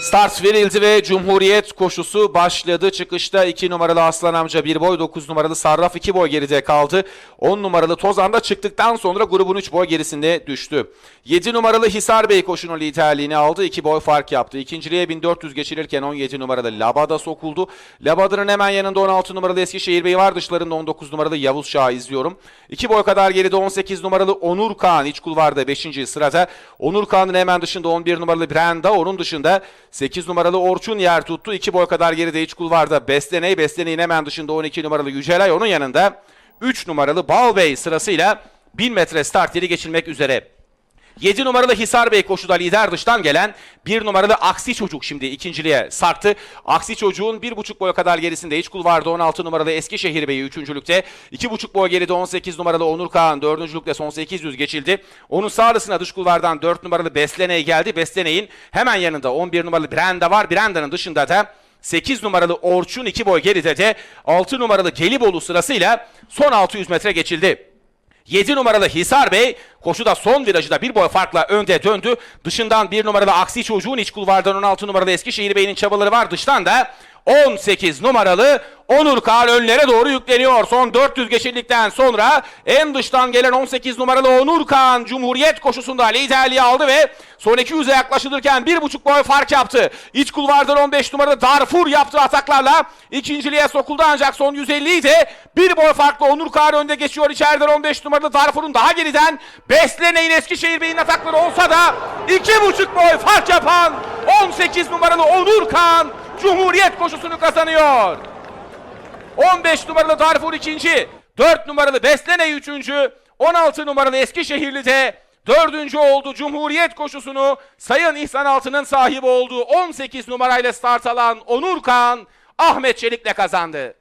Start verildi ve Cumhuriyet koşusu başladı. Çıkışta 2 numaralı Aslan Amca 1 boy, 9 numaralı Sarraf 2 boy geride kaldı. 10 numaralı Tozan da çıktıktan sonra grubun 3 boy gerisinde düştü. 7 numaralı Hisar Bey koşunun liderliğini aldı. 2 boy fark yaptı. İkinciliğe 1400 geçilirken 17 numaralı Labada sokuldu. Labada'nın hemen yanında 16 numaralı Eskişehir Bey var. Dışlarında 19 numaralı Yavuz Şah'ı izliyorum. 2 boy kadar geride 18 numaralı Onur Kağan iç kulvarda 5. sırada. Onur Kağan'ın hemen dışında 11 numaralı Brenda. Onun dışında 8 numaralı Orçun yer tuttu. 2 boy kadar geride iç kulvarda Besleney. Besleney'in hemen dışında 12 numaralı Yücelay. Onun yanında 3 numaralı Bal Bey sırasıyla 1000 metre start yeri geçilmek üzere. 7 numaralı Hisar Bey koşuda lider dıştan gelen 1 numaralı Aksi Çocuk şimdi ikinciliğe sarktı. Aksi Çocuk'un 1,5 boya kadar gerisinde iç kulvarda 16 numaralı Eskişehir Bey'i üçüncülükte. 2,5 boy geride 18 numaralı Onur Kağan dördüncülükte son 800 geçildi. Onun sağrısına dış kulvardan 4 numaralı Besleney geldi. Besleney'in hemen yanında 11 numaralı Brenda var. Brenda'nın dışında da 8 numaralı Orçun 2 boy geride de 6 numaralı Gelibolu sırasıyla son 600 metre geçildi. 7 numaralı Hisar Bey koşuda son virajı da bir boy farkla önde döndü. Dışından 1 numaralı Aksi Çocuğun iç kulvardan 16 numaralı Eskişehir Bey'in çabaları var. Dıştan da 18 numaralı Onur Kağan önlere doğru yükleniyor. Son 400 geçildikten sonra en dıştan gelen 18 numaralı Onur Kağan Cumhuriyet koşusunda liderliği aldı ve son 200'e yaklaşılırken 1,5 boy fark yaptı. İç kulvardan 15 numaralı Darfur yaptığı ataklarla ikinciliğe sokuldu ancak son 150'yi de bir boy farklı Onur Kağan önde geçiyor. İçeriden 15 numaralı Darfur'un daha geriden Besleneyin Eskişehir Bey'in atakları olsa da 2,5 boy fark yapan 18 numaralı Onur Kağan Cumhuriyet koşusunu kazanıyor. 15 numaralı Darfur ikinci, 4 numaralı Beslene üçüncü, 16 numaralı Eskişehirli de dördüncü oldu. Cumhuriyet koşusunu Sayın İhsan Altı'nın sahibi olduğu 18 numarayla start alan Onur Kağan Ahmet Çelik'le kazandı.